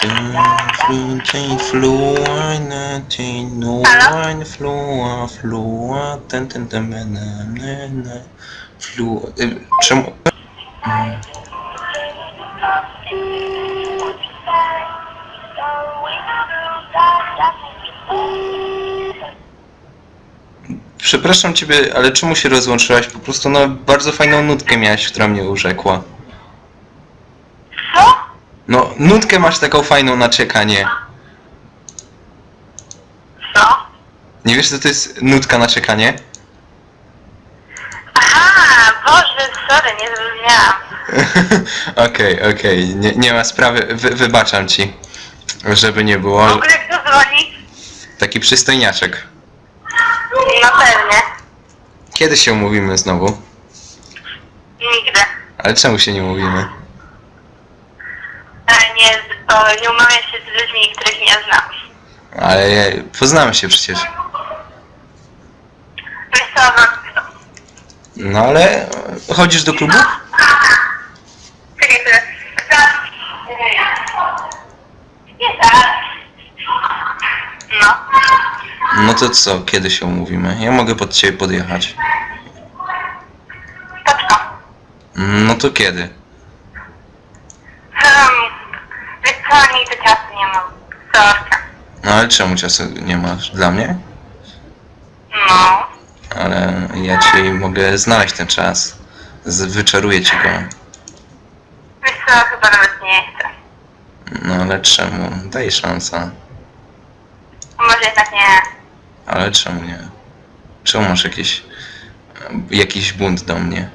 Ten fluor, nothing, no Halo? one, fluor, fluor, ten, ten, ten, na, na, na. Y, Czemu? Przepraszam ciebie, ale czemu się rozłączyłaś? Po prostu no bardzo fajną nutkę miałaś, która mnie urzekła. Co? No, nutkę masz taką fajną na czekanie. Co? Nie wiesz, co to jest nutka na czekanie? Aha, Boże, sorry, nie zrozumiałam. Okej, okej, nie, nie ma sprawy, Wy, wybaczam ci. Żeby nie W było. ogóle kto dzwoni? Taki przystojniaczek. No pewnie. Kiedy się umówimy znowu? Nigdy. Ale czemu się nie mówimy? Nie, bo nie umawiam się z ludźmi, których nie znam. Ale ja- poznamy się przecież. Wiesz co, no, No ale chodzisz do klubu? czekaj. Nie tak. No. No to co, kiedy się umówimy? Ja mogę pod ciebie podjechać. No to kiedy? Um, co, nigdy czasu nie mam. Sorka. No ale czemu czasu nie masz? Dla mnie? No. Ale ja ci mogę znaleźć ten czas. Z, wyczaruję ci go. Wiesz co, chyba nawet nie chcę. No ale czemu? Daj szansę. Może jednak nie. Ale czemu nie? Czemu masz jakiś... jakiś bunt do mnie?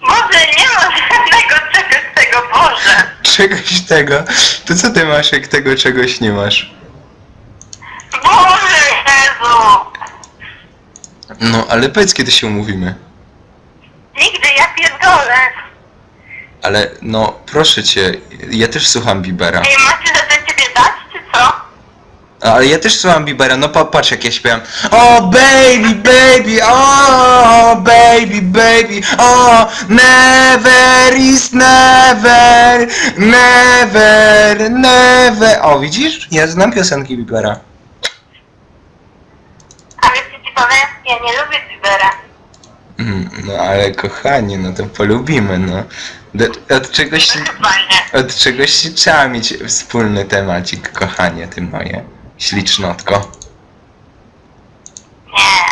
Boże, nie ma żadnego czegoś tego, Boże. Czegoś tego? To co ty masz, jak tego czegoś nie masz? Boże, Jezu. No, ale powiedz kiedy się umówimy. Nigdy, ja pierdolę. Ale no, proszę cię, ja też słucham Bibera. Ej, macie za to ciebie dać, czy co? Ale ja też słucham Bibera, no pa- patrz jak ja śpiewam. O baby, baby, o baby, baby, o never is never, never, never. O widzisz? Ja znam piosenki Bibera. A wiesz, co ci powiem? Ja nie lubię Bibera. Mm, No ale kochanie, no to polubimy, no. Do, od czegoś, To od czegoś trzeba mieć wspólny temacik, kochanie, ty moje. Ślicznotko. Nie.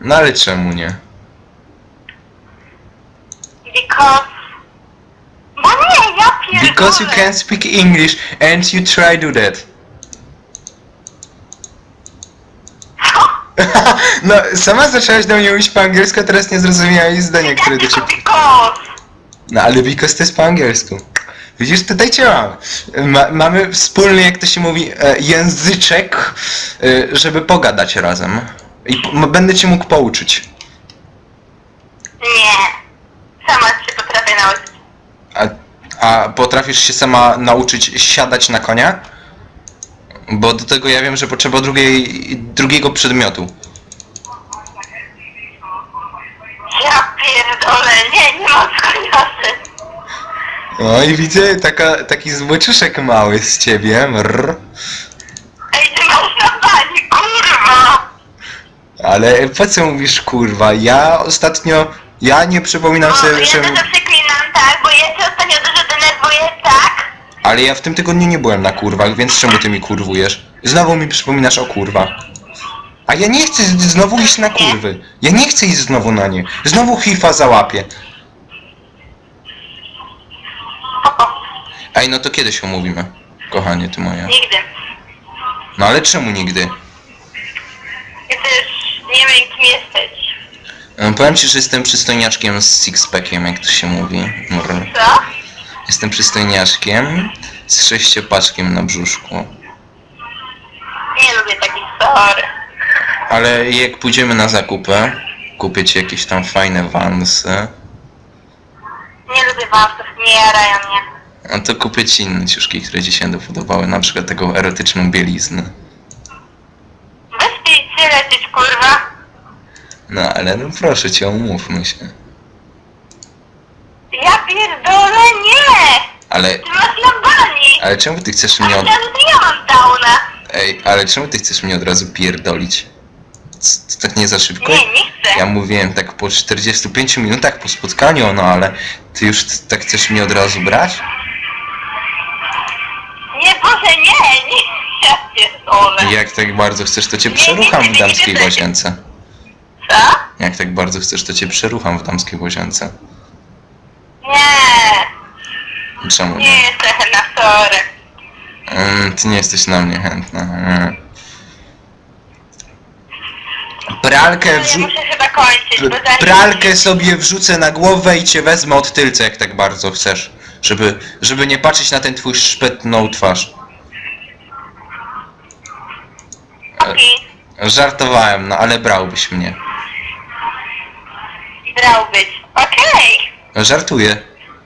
No ale czemu nie? Because... Bo nie, ja pierdolę. Because you can speak English and you try do that. Co? No, sama zaczęłaś do mnie mówić po angielsku, a teraz nie zrozumiałeś zdania, które do ciebie... tylko because. No, ale because to jest po angielsku. Widzisz, tutaj cię mamy. Ma, mamy wspólny, jak to się mówi, e, języczek, e, żeby pogadać razem. I p- m- będę cię mógł pouczyć. Nie. Sama się potrafię nauczyć. A, a potrafisz się sama nauczyć siadać na konia? Bo do tego ja wiem, że potrzeba drugiej, drugiego przedmiotu. Ja pierdolę, nie, nie mam skojarzy. No i widzę taka, taki złoczyszek mały z ciebie. Mrr. Ej, ty masz na bani, kurwa! Ale po co mówisz kurwa? Ja ostatnio, ja nie przypominam O, sobie, ja że... to przeklinam, tak, bo ja cię ostatnio dużo denerwuję, tak? Ale ja w tym tygodniu nie byłem na kurwach, więc czemu ty mi kurwujesz? Znowu mi przypominasz o kurwa. A ja nie chcę z- znowu iść na kurwy. Ja nie chcę iść znowu na nie. Znowu hifa załapie. Ej, no to kiedy się umówimy? Kochanie, ty moja. Nigdy. No ale czemu nigdy? Ja też nie wiem, kim jesteś. E, Powiem ci, że jestem przystojniaczkiem z sixpackiem, jak to się mówi. Mrr. Co? Jestem przystojniaczkiem z sześciopaczkiem na brzuszku. Nie lubię takich sorry. Ale jak pójdziemy na zakupy, kupię ci jakieś tam fajne wansy, Nie lubię wawców, nie jarają mnie. No to kupię ci inne ciuszki, które ci się podobały, na przykład taką erotyczną bieliznę. I się lecieć, kurwa. No ale no proszę cię, umówmy się. Ja pierdolę, nie! Ale, Ty masz na bani. ale czemu ty chcesz A mnie od... że ja mam downa. Ej, ale czemu ty chcesz mnie od razu pierdolić? C- To tak nie za szybko? Nie, nie chcę. Ja mówiłem tak po 45 minutach po spotkaniu, no ale ty już t- tak chcesz mnie od razu brać? Jak tak bardzo chcesz, to cię przerucham w damskiej łazience. Co? Jak tak bardzo chcesz, to cię przerucham w damskiej łazience. Nie, Czemu nie nie? jestem na sorry. Mm, ty nie jesteś na mnie chętna. Mm. Pralkę ja wrzu... muszę chyba kończyć, bo P- zanim... Pralkę sobie wrzucę na głowę i cię wezmę od tylca, jak tak bardzo chcesz. Żeby, żeby nie patrzeć na ten twój szpetną twarz. Okej, Żartowałem, no ale brałbyś mnie. brałbyś. Okej. Żartuję.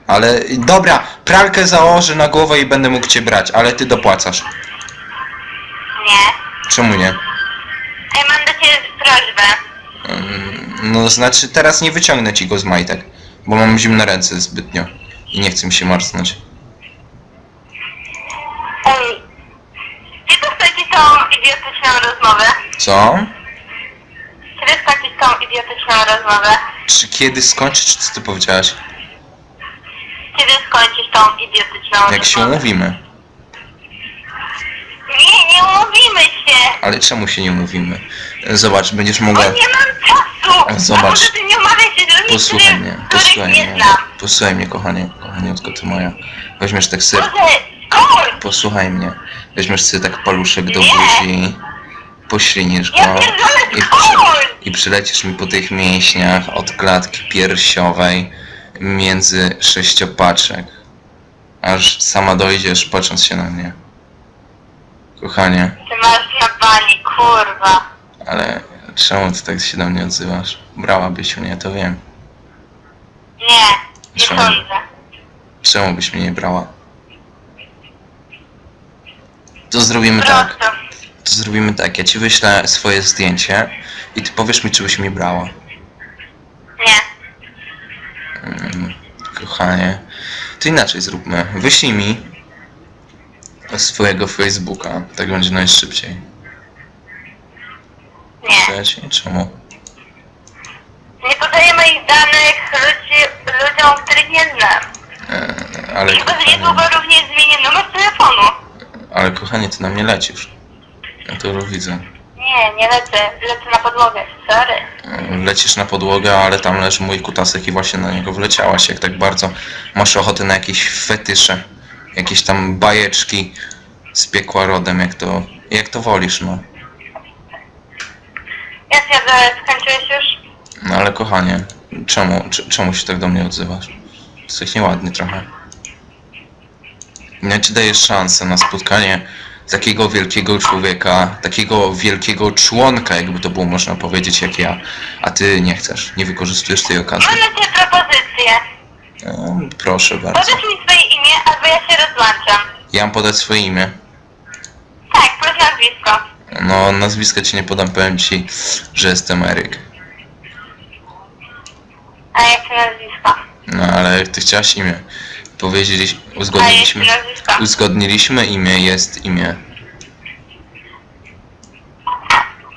Ale dobra, pralkę założę na głowę i będę mógł cię brać, ale ty dopłacasz. Nie. Czemu nie? Ja mam do ciebie prośbę. Mm, No znaczy teraz nie wyciągnę ci go z majtek, bo mam zimne ręce zbytnio i nie chcę mi się marznąć. Ej, kiedy skończyć tą idiotyczną rozmowę? Co? Kiedy skończyć tą idiotyczną rozmowę? Czy kiedy skończyć, czy co ty powiedziałaś? Kiedy skończysz tą idiotyczną Jak się rozmowę? umówimy. Nie, nie umówimy się! Ale czemu się nie umówimy? Zobacz, będziesz Bo mogła... nie mam czasu! Zobacz. A może ty nie umawiaj się ludźmi, Posłuchaj których- mnie, których posłuchaj nie mnie, znam. posłuchaj mnie kochanie, kochaniutko ty moja. Weźmiesz tak koń! Posłuchaj mnie, weźmiesz sobie tak paluszek do buzi, poślinisz go i, koń! i przylecisz mi po tych mięśniach od klatki piersiowej między sześciopaczek, aż sama dojdziesz patrząc się na mnie. Kochanie, Ty masz na bani, kurwa. ale czemu ty tak się do mnie odzywasz? Brałabyś mnie, to wiem. Nie, nie Czemu? sądzę. Czemu byś mnie nie brała? To zrobimy tak. Prosto. To zrobimy tak. Ja ci wyślę swoje zdjęcie i ty powiesz mi, czy byś mnie brała. Nie. Mm, kochanie. To inaczej zróbmy. Wyślij mi swojego Facebooka. Tak będzie najszybciej. Nie. Trzeci? Czemu? Nie podaję moich danych ludzi, ludziom, których nie znam. Eee, ale, Chyba, że kochanie, niedługo również zmienię numer telefonu. ale kochanie, ty na mnie lecisz. Ja to już widzę. Nie, nie lecę. Lecę na podłogę. Sorry. Lecisz na podłogę, ale tam leży mój kutasek i właśnie na niego wleciałaś. Jak tak bardzo masz ochotę na jakieś fetysze, jakieś tam bajeczki z piekła rodem, jak to, jak to wolisz, no. Ja zjadę, skończyłeś już? No ale kochanie, czemu, czemu się tak do mnie odzywasz? To jest tak nieładnie trochę. Ja ci daję szansę na spotkanie takiego wielkiego człowieka, takiego wielkiego członka, jakby to było można powiedzieć, jak ja, a ty nie chcesz, nie wykorzystujesz tej okazji. Mam dla ciebie propozycję. No, proszę bardzo. Podasz mi swoje imię, albo ja się rozłączam. Ja mam podać swoje imię. Tak, proszę nazwisko. No, nazwiska ci nie podam, powiem ci, że jestem Eryk. A jakie nazwisko? No, ale ty chciałaś imię. Powiedzieliśmy, A uzgodniliśmy, nazwisko? uzgodniliśmy imię, jest imię.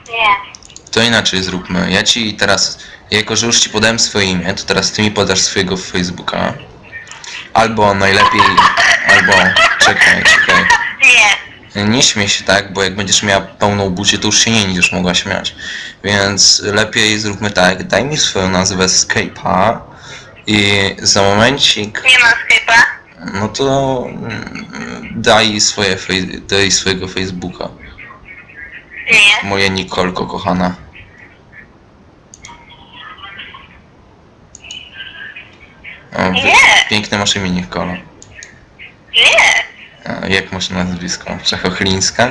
Nie. To inaczej zróbmy. Ja ci teraz, jako że już ci podałem swoje imię, to teraz ty mi podasz swojego Facebooka. Albo najlepiej, albo czekaj, czekaj. Nie. Nie śmiej się tak, bo jak będziesz miała pełną buzię, to już się nie będziesz mogła śmiać. Więc lepiej zróbmy tak, daj mi swoją nazwę Skype'a i za momencik, Nie mam Skype'a. no to mm, daj, swoje, fej- daj swojego Facebooka. Nie. Moje Nikolko kochana. O, Nie. piękne masz imię Nikolo. Nie. A jak masz nazwisko? Czechochlińska?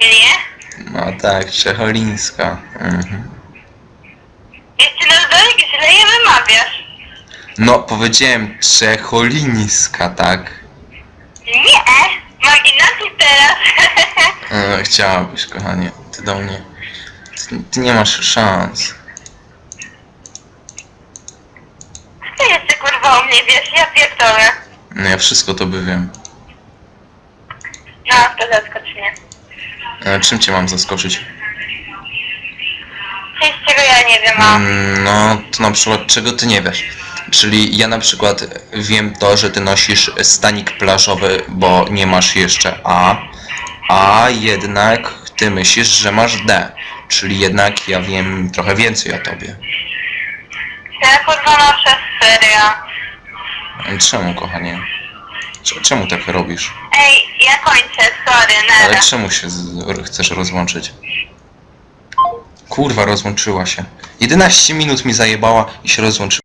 Nie. No tak, Czecholińska. Mhm. Jeszcze na dodatek źle je wymawiasz. No, powiedziałem Czecholińska, tak? Nie. Mam inaczej teraz. E, chciałabyś, kochanie. Ty do mnie. Ty, ty nie masz szans. Ty jeszcze kurwa o mnie wiesz, ja pierdolę. No ja wszystko to by wiem. No, to zaskocz mnie. E, czym cię mam zaskoczyć? Coś, czego ja nie wiem, o. Mm, No, to na przykład czego ty nie wiesz. Czyli ja na przykład wiem to, że ty nosisz stanik plażowy, bo nie masz jeszcze A, a jednak ty myślisz, że masz D. Czyli jednak ja wiem trochę więcej o tobie. Ja kurwa noszę serio. Czemu, kochanie? Cze- Czemu tak robisz? Ej, ja kończę, sorry, Ale nara. czemu się z- chcesz rozłączyć? Kurwa, rozłączyła się. 11 minut mi zajebała i się rozłączyła.